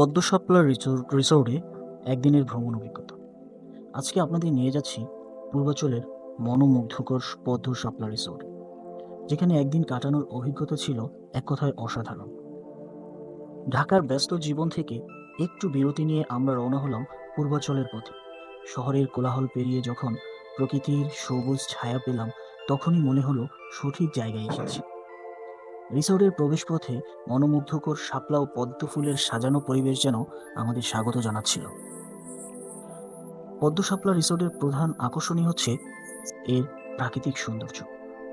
পদ্মসাপলা resort একদিনের ভ্রমণ অভিজ্ঞতা। আজকে আপনাদের নিয়ে যাচ্ছি পূর্বাচলের মনোমুগ্ধকর পদ্ম শাপলা রিসোর্ট, যেখানে একদিন কাটানোর অভিজ্ঞতা ছিল এক কথায় অসাধারণ। ঢাকার ব্যস্ত জীবন থেকে একটু বিরতি নিয়ে আমরা রওনা হলাম পূর্বাচলের পথে। শহরের কোলাহল পেরিয়ে যখন প্রকৃতির সবুজ ছায়া পেলাম, তখনই মনে হলো সঠিক জায়গায় এসেছি। রিসোর্টের প্রবেশপথে মনোমুগ্ধকর শাপলা ও পদ্ম ফুলের সাজানো পরিবেশ যেন আমাদের স্বাগত জানাচ্ছিল। পদ্ম শাপলা রিসোর্টের প্রধান আকর্ষণই হচ্ছে এর প্রাকৃতিক সৌন্দর্য।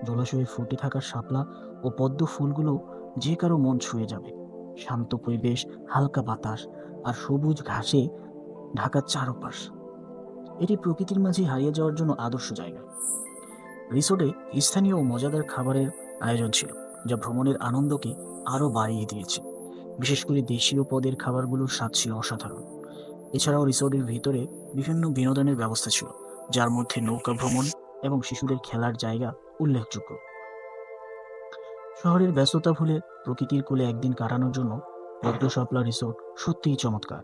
জলাশয়ে ফুটে থাকা শাপলা ও পদ্ম ফুলগুলো যে কারও মন ছুঁয়ে যাবে। শান্ত পরিবেশ, হালকা বাতাস আর সবুজ ঘাসে ঢাকার চারপাশ। এটি প্রকৃতির মাঝে হারিয়ে যাওয়ার জন্য আদর্শ জায়গা। রিসোর্টে স্থানীয় ও মজাদার খাবারের আয়োজন ছিল। যা ভ্রমণের আনন্দকে আরও বাড়িয়ে দিয়েছে। বিশেষ করে দেশীয় পদের খাবারগুলোর স্বাদ ছিল অসাধারণ। এছাড়াও রিসোর্টের ভিতরে বিভিন্ন বিনোদনের ব্যবস্থা ছিল, যার মধ্যে নৌকা ভ্রমণ এবং শিশুদের খেলার জায়গা উল্লেখযোগ্য। শহরের ব্যস্ততা ভুলে প্রকৃতির কোলে একদিন কাটানোর জন্য পদ্ম শাপলা রিসোর্ট সত্যিই চমৎকার।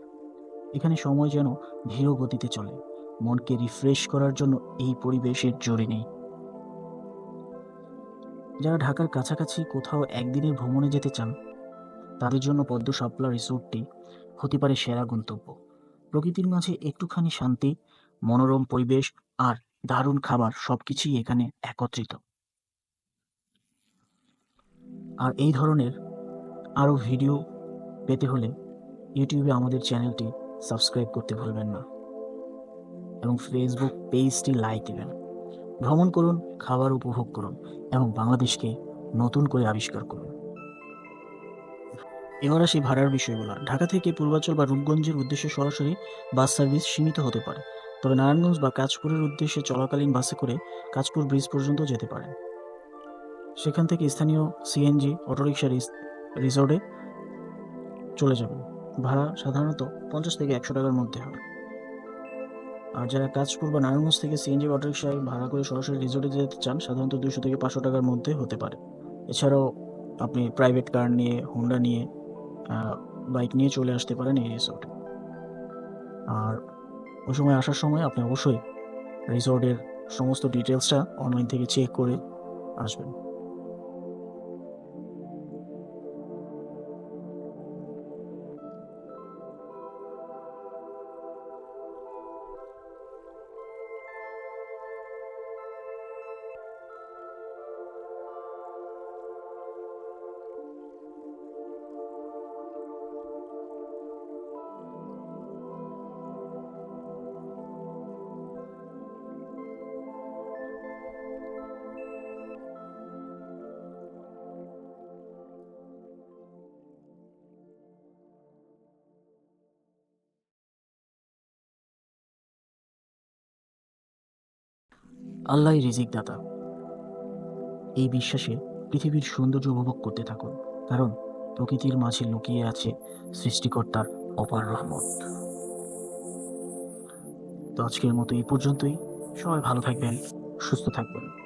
এখানে সময় যেন ধীর গতিতে চলে। মনকে রিফ্রেশ করার জন্য এই পরিবেশের জোরে নেই। যারা ঢাকার কাছাকাছি কোথাও একদিনের ভ্রমণে যেতে চান, তাদের জন্য পদ্ম শাপলা রিসোর্টটি হতে পারে সেরা গন্তব্য। প্রকৃতির মাঝে একটুখানি শান্তি, মনোরম পরিবেশ আর দারুণ খাবার সবকিছুই এখানে একত্রিত। আর এই ধরনের আরও ভিডিও পেতে হলে ইউটিউবে আমাদের চ্যানেলটি সাবস্ক্রাইব করতে ভুলবেন না। এবং ফেসবুক পেজটি লাইক দেবেন। ভ্রমণ করুন, খাবার উপভোগ করুন এবং বাংলাদেশকে নতুন করে আবিষ্কার করুন। এবার আসি ভাড়ার বিষয়গুলো ঢাকা থেকে পূর্বাচল বা রূপগঞ্জের উদ্দেশ্যে সরাসরি বাস সার্ভিস সীমিত হতে পারে। তবে নারায়ণগঞ্জ বা কাজপুরের উদ্দেশ্যে চলাকালীন বাসে করে কাজপুর ব্রিজ পর্যন্ত যেতে পারেন। সেখান থেকে স্থানীয় সিএনজি, অটোরিকশা রিসোর্টে চলে যাবেন। ভাড়া সাধারণত পঞ্চাশ থেকে একশো টাকার মধ্যে হবে আর যারা কাজপুর বা নারায়ণগঞ্জ থেকে সিএনজি অটোরিকশায় ভাড়া করে সরাসরি রিসোর্টে যেতে চান, সাধারণত দুশো থেকে পাঁচশো টাকার মধ্যে হতে পারে। এছাড়াও আপনি প্রাইভেট কার নিয়ে হোন্ডা নিয়ে বাইক নিয়ে চলে আসতে পারেন এই রিসোর্টে আর ওই সময় আসার সময় আপনি অবশ্যই রিসোর্টের সমস্ত ডিটেলসটা অনলাইন থেকে চেক করে আসবেন। আল্লাহ রিজিক দাতা এই বিশ্বাসে পৃথিবীর সৌন্দর্য উপভোগ করতে থাকুন, কারণ প্রকৃতির মাঝে লুকিয়ে আছে সৃষ্টিকর্তার অপার রহমত। তো আজকের মতো এই পর্যন্তই। সবাই ভালো থাকবেন, সুস্থ থাকবেন।